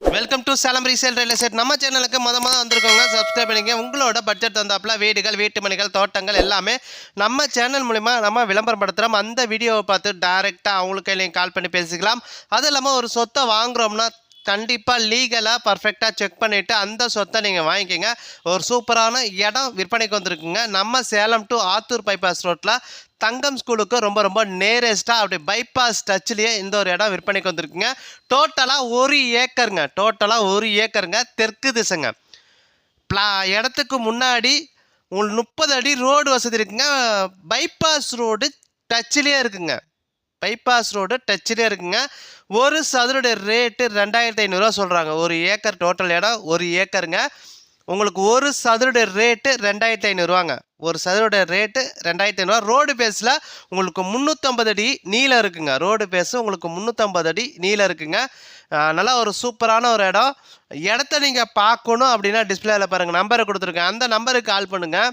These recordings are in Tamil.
Welcome to Salem resale real estate நம்ம சேனலுக்கு மொதல் மொதல் வந்திருக்கோங்க சப்ஸ்கிரைப் பண்ணிக்க உங்களோட பட்ஜெட் தந்தாப்பில் வீடுகள் வீட்டு மணிகள் தோட்டங்கள் எல்லாமே நம்ம சேனல் மூலிமா நம்ம விளம்பரப்படுத்துகிறோம் அந்த வீடியோவை பார்த்து டேரெக்டாக அவங்களுக்கு கால் பண்ணி பேசிக்கலாம். அது இல்லாமல் ஒரு சொத்தை வாங்குறோம்னா கண்டிப்பாக லீகலாக பர்ஃபெக்டாக செக் பண்ணிவிட்டு அந்த சொத்தை நீங்கள் வாங்கிக்கோங்க. ஒரு சூப்பரான இடம் விற்பனைக்கு வந்திருக்குங்க. நம்ம சேலம் டு ஆத்தூர் பைபாஸ் ரோட்டில் தங்கம் ஸ்கூலுக்கு ரொம்ப ரொம்ப நேரஸ்ட்டாக அப்படி பைபாஸ் டச்லேயே இந்த ஒரு இடம் விற்பனைக்கு வந்திருக்குங்க. டோட்டலாக ஒரு ஏக்கருங்க. டோட்டலாக ஒரு ஏக்கருங்க. தெற்கு திசைங்க. பிளா இடத்துக்கு முன்னாடி உங்களுக்கு முப்பது அடி ரோடு வசதி இருக்குங்க. பைபாஸ் ரோடு டச்சிலே இருக்குங்க. பைபாஸ் ரோடு டச்சிலே இருக்குங்க. ஒரு சதுரோட ரேட்டு ரெண்டாயிரத்தி ஐநூறுரூவா சொல்கிறாங்க ஒரு ஏக்கர் டோட்டல் இடம் ஒரு ஏக்கருங்க. உங்களுக்கு ஒரு சதுரோட ரேட்டு ரெண்டாயிரத்தி ஐநூறுரூவாங்க ஒரு சதுரோட ரேட்டு ரெண்டாயிரத்தி ஐநூறுரூவா ரோடு பேஸில் உங்களுக்கு முந்நூற்றம்பது அடி நீளம் இருக்குங்க. ரோடு பேஸு உங்களுக்கு முந்நூற்றம்பது அடி நீளம் இருக்குங்க. நல்லா ஒரு சூப்பரான ஒரு இடம். இடத்த நீங்கள் பார்க்கணும் அப்படின்னா டிஸ்பிளேயில் பாருங்கள் நம்பரை கொடுத்துருக்கேன். அந்த நம்பருக்கு கால் பண்ணுங்கள்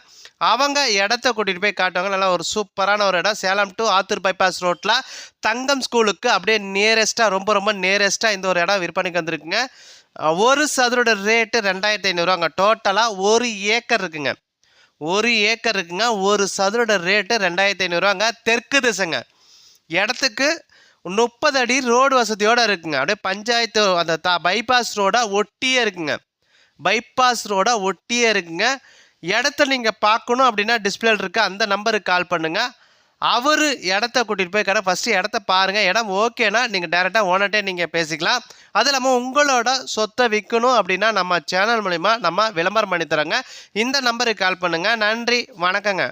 அவங்க இடத்த கூட்டிகிட்டு போய் காட்டுவாங்க. நல்லா ஒரு சூப்பரான ஒரு இடம். சேலம் டு ஆத்தூர் பைபாஸ் ரோட்டில் தங்கம் ஸ்கூலுக்கு அப்படியே நியரஸ்ட்டாக ரொம்ப ரொம்ப நியரஸ்ட்டாக இந்த ஒரு இடம் விற்பனைக்கு வந்திருக்குங்க. ஒரு சதுரோட ரேட்டு ரெண்டாயிரத்தி ஐநூறுவாங்க. டோட்டலாக ஒரு ஏக்கர் இருக்குங்க. ஒரு ஏக்கர் இருக்குங்க. ஒரு சதுரோட ரேட்டு ரெண்டாயிரத்தி ஐநூறுரூவாங்க தெற்கு திசைங்க. இடத்துக்கு முப்பது அடி ரோடு வசதியோடு இருக்குங்க. அப்படியே பஞ்சாயத்து அந்த த பைபாஸ் ரோடாக ஒட்டியே இருக்குங்க. பைபாஸ் ரோடாக ஒட்டியே இருக்குங்க. இடத்த நீங்கள் பார்க்கணும் அப்படின்னா டிஸ்பிளே இருக்க அந்த நம்பருக்கு கால் பண்ணுங்கள் அவர் இடத்த கூட்டிகிட்டு போய் கடை ஃபஸ்ட்டு இடத்த பாருங்கள் இடம் ஓகேனா நீங்கள் டேரெக்டாக ஓனர்ட்டே நீங்கள் பேசிக்கலாம். அது இல்லாமல் உங்களோட சொத்தை விற்கணும் அப்படின்னா நம்ம சேனல் மூலிமா நம்ம விளம்பரம் பண்ணி தரோங்க இந்த நம்பருக்கு கால் பண்ணுங்கள் நன்றி. வணக்கங்க.